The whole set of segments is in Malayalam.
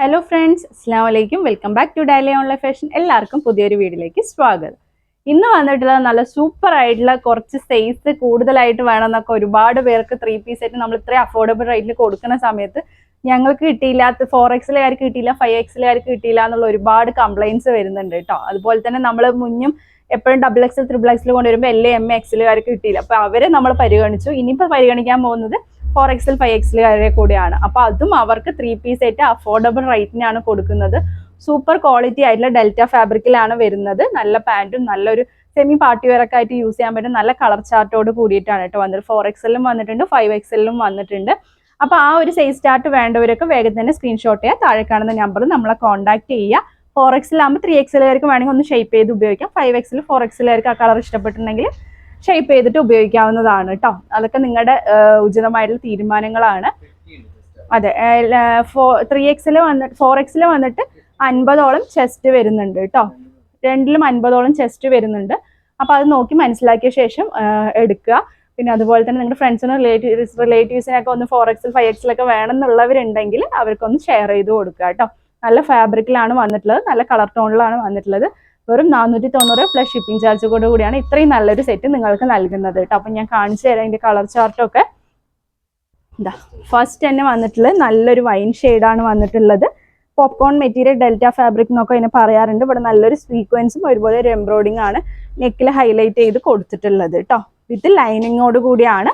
ഹലോ ഫ്രണ്ട്സ് അസ്സാം വലൈക്കും welcome back to daily online fashion എല്ലാവർക്കും പുതിയൊരു വീഡിയോയിലേക്ക് സ്വാഗതം. ഇന്ന് വന്നിട്ടുള്ളത് നല്ല സൂപ്പർ ആയിട്ടുള്ള കുറച്ച് സൈസ് കൂടുതലായിട്ട് വേണമെന്നൊക്കെ ഒരുപാട് പേർക്ക് ത്രീ പീസ് ആയിട്ട് നമ്മൾ ഇത്രയും അഫോർഡബിൾ റേറ്റിൽ കൊടുക്കുന്ന സമയത്ത് ഞങ്ങൾക്ക് കിട്ടിയില്ല ഫോർ എക്സിലുകാർക്ക് കിട്ടിയില്ല ഫൈവ് എക്സിലുകാർക്ക് കിട്ടിയില്ല എന്നുള്ള ഒരുപാട് കംപ്ലയിൻസ് വരുന്നുണ്ട് കേട്ടോ. അതുപോലെ തന്നെ നമ്മൾ മുന്നും എപ്പോഴും ഡബിൾ എക്സൽ ത്രിബിൾ എക്സിൽ കൊണ്ടുവരുമ്പോൾ എൽ എം എക്സിലുകാർക്ക് കിട്ടിയില്ല. അപ്പോൾ അവരെ നമ്മൾ പരിഗണിച്ചു. ഇനിയിപ്പോൾ പരിഗണിക്കാൻ പോകുന്നത് ഫോർ എക്സൽ ഫൈവ് എക്സലുകാരെ കൂടിയാണ്. അപ്പോൾ അതും അവർക്ക് ത്രീ പീസ് ആയിട്ട് അഫോർഡബിൾ റേറ്റിനാണ് കൊടുക്കുന്നത്. സൂപ്പർ ക്വാളിറ്റി ആയിട്ടുള്ള ഡെൽറ്റ ഫാബ്രിക്കിലാണ് വരുന്നത്. നല്ല പാന്റും നല്ലൊരു സെമി പാർട്ടി വെയർ ഒക്കെ ആയിട്ട് യൂസ് ചെയ്യാൻ പറ്റും നല്ല കളർ ചാർട്ടോട് കൂടിയിട്ടാണ് കേട്ടോ വന്നത്. ഫോർ എക്സലിലും വന്നിട്ടുണ്ട് ഫൈവ് എക്സലിലും വന്നിട്ടുണ്ട്. അപ്പോൾ ആ ഒരു സൈസ് ചാർട്ട് വേണ്ടവരൊക്കെ വേഗം തന്നെ സ്ക്രീൻഷോട്ട് ചെയ്യുക താഴെ കാണുന്ന നമ്പർ നമ്മളെ കോൺടാക്ട് ചെയ്യുക. ഫോർ എക്സിലാകുമ്പോൾ ത്രീ എക്സലുകാർക്ക് വേണമെങ്കിൽ ഒന്ന് ഷേപ്പ് ചെയ്ത് ഉപയോഗിക്കാം. ഫൈവ് എക്സിൽ ഫോർ എക്സലുകാർക്ക് ആ കളർ ഇഷ്ടപ്പെട്ടിട്ടുണ്ടെങ്കിൽ ഷേപ്പ് ചെയ്തിട്ട് ഉപയോഗിക്കാവുന്നതാണ് കേട്ടോ അതൊക്കെ നിങ്ങളുടെ ഉചിതമായിട്ടുള്ള തീരുമാനങ്ങളാണ്. അതെ ഫോ ത്രീ എക്സിൽ വന്നിട്ട് ഫോർ എക്സിൽ വന്നിട്ട് അൻപതോളം ചെസ്റ്റ് വരുന്നുണ്ട് കേട്ടോ രണ്ടിലും അൻപതോളം ചെസ്റ്റ് വരുന്നുണ്ട്. അപ്പോൾ അത് നോക്കി മനസ്സിലാക്കിയ ശേഷം എടുക്കുക. പിന്നെ അതുപോലെ തന്നെ നിങ്ങളുടെ ഫ്രണ്ട്സിനും റിലേറ്റീവ്സ് റിലേറ്റീവ്സിനൊക്കെ ഒന്ന് ഫോർ എക്സിൽ ഫൈവ് എക്സിലൊക്കെ വേണമെന്നുള്ളവരുണ്ടെങ്കിൽ അവർക്കൊന്ന് ഷെയർ ചെയ്ത് കൊടുക്കുക കേട്ടോ നല്ല ഫാബ്രിക്കിലാണ് വന്നിട്ടുള്ളത് നല്ല കളർ ടോണിലാണ് വന്നിട്ടുള്ളത്. വെറും നാനൂറ്റി തൊണ്ണൂറ് പ്ലസ് ഷിപ്പിംഗ് ചാർജ് കൂടെ കൂടിയാണ് ഇത്രയും നല്ലൊരു സെറ്റ് നിങ്ങൾക്ക് നൽകുന്നത് കേട്ടോ. അപ്പം ഞാൻ കാണിച്ചു തരാം ഇതിന്റെ കളർ ചാർട്ടൊക്കെ ഇതാ ഫസ്റ്റ് തന്നെ വന്നിട്ടുള്ളത് നല്ലൊരു വൈൻ ഷെയ്ഡാണ് വന്നിട്ടുള്ളത്. പോപ്കോൺ മെറ്റീരിയൽ ഡെൽറ്റ ഫാബ്രിക് എന്നൊക്കെ അതിനെ പറയാറുണ്ട്. ഇവിടെ നല്ലൊരു സീക്വൻസും ഒരുപോലെ ഒരു എംബ്രോയിഡിംഗ് ആണ് നെക്കിൽ ഹൈലൈറ്റ് ചെയ്ത് കൊടുത്തിട്ടുള്ളത് കേട്ടോ. വിത്ത് ലൈനിങ്ങോട് കൂടിയാണ്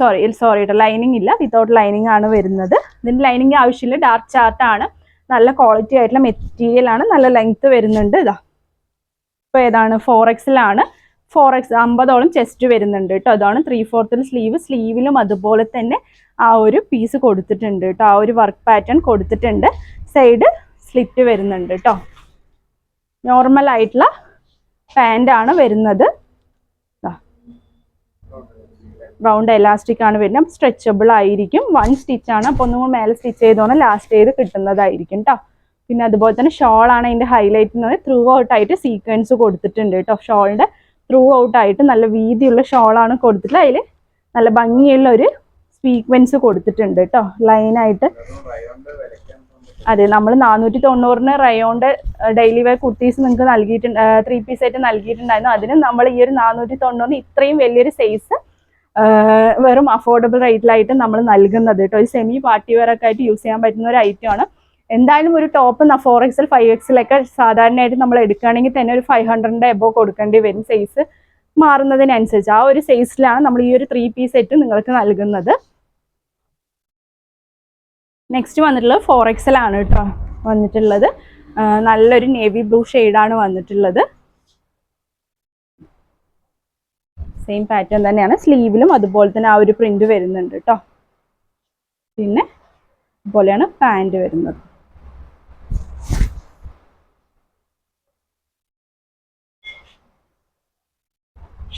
സോറി സോറി കേട്ടോ ലൈനിങ് ഇല്ല വിത്തൗട്ട് ലൈനിങ് ആണ് വരുന്നത്. ഇതിന് ലൈനിങ് ആവശ്യമില്ല ഡാർക്ക് ചാർട്ടാണ് നല്ല ക്വാളിറ്റി ആയിട്ടുള്ള മെറ്റീരിയൽ ആണ് നല്ല ലെങ്ത് വരുന്നുണ്ട്. ഇതാ ഇപ്പോൾ ഏതാണ്? ഫോർ എക്സിലാണ് ഫോർ എക്സ് അമ്പതോളം ചെസ്റ്റ് വരുന്നുണ്ട് കേട്ടോ അതാണ് ത്രീ ഫോർത്തിൽ സ്ലീവ് സ്ലീവിലും അതുപോലെ തന്നെ ആ ഒരു പീസ് കൊടുത്തിട്ടുണ്ട് കേട്ടോ ആ ഒരു വർക്ക് പാറ്റേൺ കൊടുത്തിട്ടുണ്ട്. സൈഡ് സ്ലിറ്റ് വരുന്നുണ്ട് കേട്ടോ നോർമൽ ആയിട്ടുള്ള പാന്റ് ആണ് വരുന്നത്. റൗണ്ട് എലാസ്റ്റിക് ആണ് വരുന്നത്. സ്ട്രെച്ചബിൾ ആയിരിക്കും. വൺ സ്റ്റിച്ച് ആണ്. അപ്പോൾ ഒന്നും മേലെ സ്റ്റിച്ച് ചെയ്തോണം. ലാസ്റ്റ് ചെയ്ത് കിട്ടുന്നതായിരിക്കും കേട്ടോ പിന്നെ അതുപോലെ തന്നെ ഷോൾ ആണ് അതിന്റെ ഹൈലൈറ്റ് എന്ന് ത്രൂ ഔട്ട് ആയിട്ട് സീക്വൻസ് കൊടുത്തിട്ടുണ്ട് കേട്ടോ ഷോളിന്റെ. ത്രൂ ഔട്ട് ആയിട്ട് നല്ല വീതിയുള്ള ഷോളാണ് കൊടുത്തിട്ടുള്ളത്. അതിൽ നല്ല ഭംഗിയുള്ള ഒരു സീക്വൻസ് കൊടുത്തിട്ടുണ്ട് കേട്ടോ. ലൈനായിട്ട് അതെ നമ്മൾ നാനൂറ്റി തൊണ്ണൂറിന് റയോണ്ട് ഡെയിലി വെയർ കുർത്തീസ് നിങ്ങൾക്ക് നൽകിയിട്ടുണ്ട് ത്രീ പീസ് ആയിട്ട് നൽകിയിട്ടുണ്ടായിരുന്നു. അതിന് നമ്മൾ ഈ ഒരു നാനൂറ്റി തൊണ്ണൂറിന് ഇത്രയും വലിയൊരു സൈസ് വെറും അഫോർഡബിൾ റേറ്റിലായിട്ട് നമ്മൾ നൽകുന്നത് കേട്ടോ. ഒരു സെമി പാർട്ടി വെയർ ഒക്കെ ആയിട്ട് യൂസ് ചെയ്യാൻ പറ്റുന്ന ഒരു ഐറ്റം ആണ്. എന്തായാലും ഒരു ടോപ്പ് ഫോർ എക്സൽ ഫൈവ് എക്സലൊക്കെ സാധാരണയായിട്ട് നമ്മൾ എടുക്കുകയാണെങ്കിൽ തന്നെ ഒരു ഫൈവ് ഹൺഡ്രഡിന്റെ എബോ കൊടുക്കേണ്ടി വരും സൈസ് മാറുന്നതിനനുസരിച്ച്. ആ ഒരു സൈസിലാണ് നമ്മൾ ഈ ഒരു ത്രീ പീസ് സെറ്റ് നിങ്ങൾക്ക് നൽകുന്നത്. നെക്സ്റ്റ് വന്നിട്ടുള്ളത് ഫോർ എക്സൽ ആണ് കേട്ടോ വന്നിട്ടുള്ളത്. നല്ലൊരു നേവി ബ്ലൂ ഷെയ്ഡാണ് വന്നിട്ടുള്ളത്. സെയിം പാറ്റേൺ തന്നെയാണ്. സ്ലീവിലും അതുപോലെ തന്നെ ആ ഒരു പ്രിന്റ് വരുന്നുണ്ട് കേട്ടോ പിന്നെ അതുപോലെയാണ് പാന്റ് വരുന്നത്.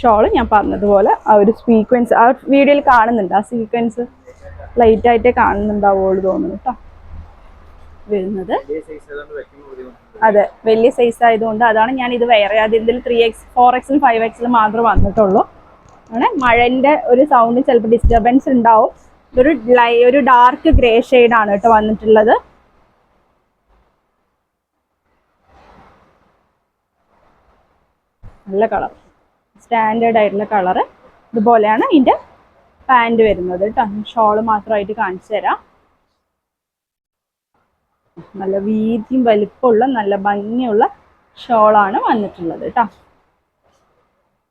ഷോൾ ഞാൻ പറഞ്ഞതുപോലെ ആ ഒരു സീക്വൻസ് ആ വീഡിയോയിൽ കാണുന്നുണ്ട്. ആ സീക്വൻസ് ലൈറ്റ് ആയിട്ടേ കാണുന്നുണ്ടാവുള്ളൂ തോന്നുന്നു കേട്ടോ വരുന്നത്. അതെ വലിയ സൈസ് ആയതുകൊണ്ട് അതാണ് ഞാൻ ഇത് വേറെ അത് ഇതിൽ ത്രീ എക്സ് ഫോർ എക്സിലും ഫൈവ് എക്സിൽ മാത്രമേ വന്നിട്ടുള്ളൂ. ആണ് മഴന്റെ ഒരു സൗണ്ട് ചിലപ്പോൾ ഡിസ്റ്റർബൻസ് ഉണ്ടാവും. ഇതൊരു ലൈ ഒരു ഡാർക്ക് ഗ്രേ ആണ് കേട്ടോ വന്നിട്ടുള്ളത്. നല്ല കളർ സ്റ്റാൻഡേർഡ് ആയിട്ടുള്ള കളറ് ഇതുപോലെയാണ് ഇതിന്റെ പാന്റ് വരുന്നത് കേട്ടോ ഷോൾ മാത്രമായിട്ട് കാണിച്ചു തരാം. നല്ല വീതിയും വലിപ്പമുള്ള നല്ല ഭംഗിയുള്ള ഷോളാണ് വന്നിട്ടുള്ളത് കേട്ടോ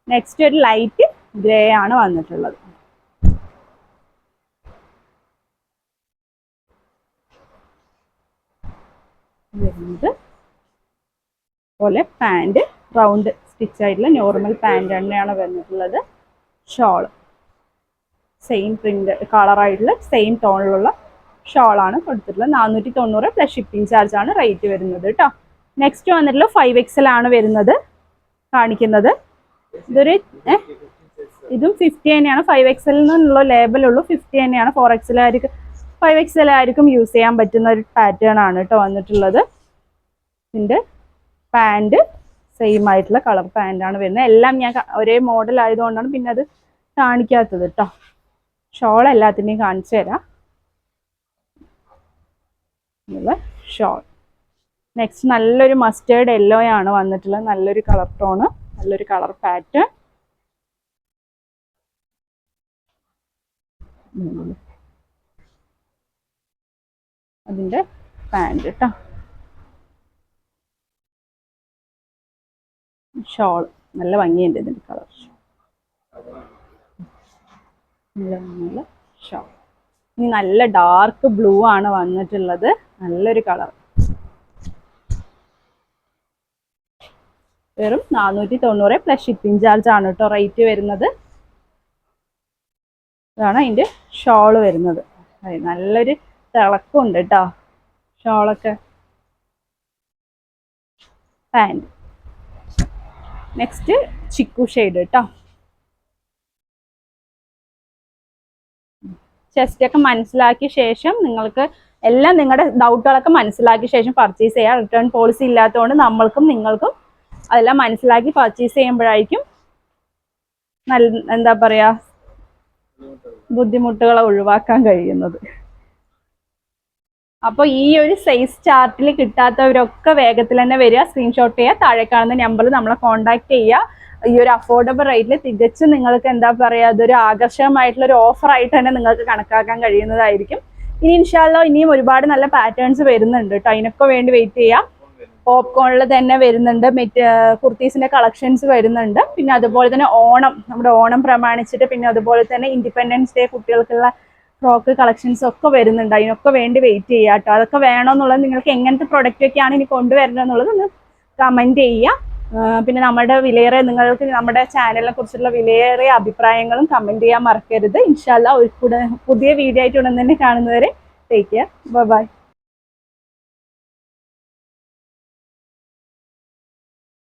നെക്സ്റ്റ് ഒരു ലൈറ്റ് ഗ്രേ ആണ് വന്നിട്ടുള്ളത്. വരുന്നത് പോലെ പാന്റ് റൗണ്ട് സ്റ്റിച്ച് ആയിട്ടുള്ള നോർമൽ പാന്റ് തന്നെയാണ് വന്നിട്ടുള്ളത്. ഷോൾ സെയിം പ്രിന്റ് കളറായിട്ടുള്ള സെയിം ടോണിലുള്ള ഷോളാണ് കൊടുത്തിട്ടുള്ളത്. നാനൂറ്റി തൊണ്ണൂറ് പ്ലസ് ഷിപ്പിംഗ് ചാർജ് ആണ് റേറ്റ് വരുന്നത് കേട്ടോ നെക്സ്റ്റ് വന്നിട്ടുള്ള ഫൈവ് എക്സൽ ആണ് വരുന്നത് കാണിക്കുന്നത്. ഇതൊരു? ഇതും ഫിഫ്റ്റി തന്നെയാണ്. ഫൈവ് എക്സൽ എന്നുള്ള ലേബലുള്ളൂ ഫിഫ്റ്റി തന്നെയാണ്. ഫോർ എക്സലായിരിക്കും ഫൈവ് എക്സലായിരിക്കും യൂസ് ചെയ്യാൻ പറ്റുന്ന ഒരു പാറ്റേൺ ആണ് കേട്ടോ വന്നിട്ടുള്ളത്. ഇതിന്റെ പാന്റ് സെയിം ആയിട്ടുള്ള കളർ പാന്റാണ് വരുന്നത്. എല്ലാം ഞാൻ ഒരേ മോഡൽ ആയതുകൊണ്ടാണ് പിന്നെ അത് കാണിക്കാത്തത് കേട്ടോ ഷോൾ എല്ലാത്തിന്റെയും കാണിച്ചു തരാം. ഷോൾ നെക്സ്റ്റ് നല്ലൊരു മസ്റ്റേർഡ് യെല്ലോ ആണ് വന്നിട്ടുള്ളത്. നല്ലൊരു കളർ ടോണ് നല്ലൊരു കളർ പാറ്റ് അതിന്റെ പാന്റ് കേട്ടോ ഷോൾ. നല്ല ഭംഗിയുണ്ട് ഇതിന്റെ കളർ. നല്ല ഭംഗിയുള്ള ഷോൾ. ഇനി നല്ല ഡാർക്ക് ബ്ലൂ ആണ് വന്നിട്ടുള്ളത്. നല്ലൊരു കളർ. വെറും നാനൂറ്റി തൊണ്ണൂറ് പ്ലസ് ഷിപ്പിംഗ് ചാർജ് ആണ് കേട്ടോ റേറ്റ് വരുന്നത്. ഇതാണ് അതിന്റെ ഷോൾ വരുന്നത്. അതെ നല്ലൊരു തിളക്കമുണ്ട് കേട്ടോ ഷോളൊക്കെ. പാന്റ് നെക്സ്റ്റ് ചിക്കു ഷെയ്ഡ് കേട്ടോ ചെസ്റ്റ് ഒക്കെ മനസ്സിലാക്കിയ ശേഷം നിങ്ങൾക്ക് എല്ലാം നിങ്ങളുടെ ഡൗട്ടുകളൊക്കെ മനസ്സിലാക്കിയ ശേഷം പർച്ചേസ് ചെയ്യാം. റിട്ടേൺ പോളിസി ഇല്ലാത്തതുകൊണ്ട് നമ്മൾക്കും നിങ്ങൾക്കും അതെല്ലാം മനസ്സിലാക്കി പർച്ചേസ് ചെയ്യുമ്പോഴായിരിക്കും നല്ല എന്താ പറയാ ബുദ്ധിമുട്ടുകളെ ഒഴിവാക്കാൻ കഴിയുന്നത്. അപ്പോൾ ഈ ഒരു സൈസ് ചാർട്ടിൽ കിട്ടാത്തവരൊക്കെ വേഗത്തിൽ തന്നെ വരിക സ്ക്രീൻഷോട്ട് ചെയ്യുക താഴെ കാണുന്ന നമ്പറിൽ നമ്മളെ കോൺടാക്ട് ചെയ്യുക. ഈ ഒരു അഫോർഡബിൾ റേറ്റിൽ തികച്ചും നിങ്ങൾക്ക് എന്താ പറയുക അതൊരു ആകർഷകമായിട്ടുള്ള ഒരു ഓഫർ ആയിട്ട് തന്നെ നിങ്ങൾക്ക് കണക്കാക്കാൻ കഴിയുന്നതായിരിക്കും. ഇനി ഇൻഷാല്ലോ ഇനിയും ഒരുപാട് നല്ല പാറ്റേൺസ് വരുന്നുണ്ട് കേട്ടോ അതിനൊക്കെ വേണ്ടി വെയിറ്റ് ചെയ്യാം. പോപ്കോണിൽ തന്നെ വരുന്നുണ്ട് മെറ്റ് കുർത്തീസിന്റെ കളക്ഷൻസ് വരുന്നുണ്ട്. പിന്നെ അതുപോലെ തന്നെ ഓണം നമ്മുടെ ഓണം പ്രമാണിച്ചിട്ട് പിന്നെ അതുപോലെ തന്നെ ഇൻഡിപെൻഡൻസ് ഡേ കുട്ടികൾക്കുള്ള ഫ്രോക്ക് കളക്ഷൻസ് ഒക്കെ വരുന്നുണ്ട്. അതിനൊക്കെ വേണ്ടി വെയിറ്റ് ചെയ്യുക കേട്ടോ അതൊക്കെ വേണമെന്നുള്ളത് നിങ്ങൾക്ക് എങ്ങനത്തെ പ്രൊഡക്റ്റ് ഒക്കെയാണ് ഇനി കൊണ്ടുവരുന്നത് എന്നുള്ളത് ഒന്ന് കമന്റ് ചെയ്യുക പിന്നെ നമ്മുടെ വിലയേറെ നിങ്ങൾക്ക് നമ്മുടെ ചാനലിനെ കുറിച്ചുള്ള വിലയേറിയ അഭിപ്രായങ്ങളും കമന്റ് ചെയ്യാൻ മറക്കരുത്. ഇൻഷാല്ല ഒരു പുതിയ വീഡിയോ ആയിട്ട് ഉടൻ തന്നെ കാണുന്നവരെ ടേക്ക് കെയർ ബൈ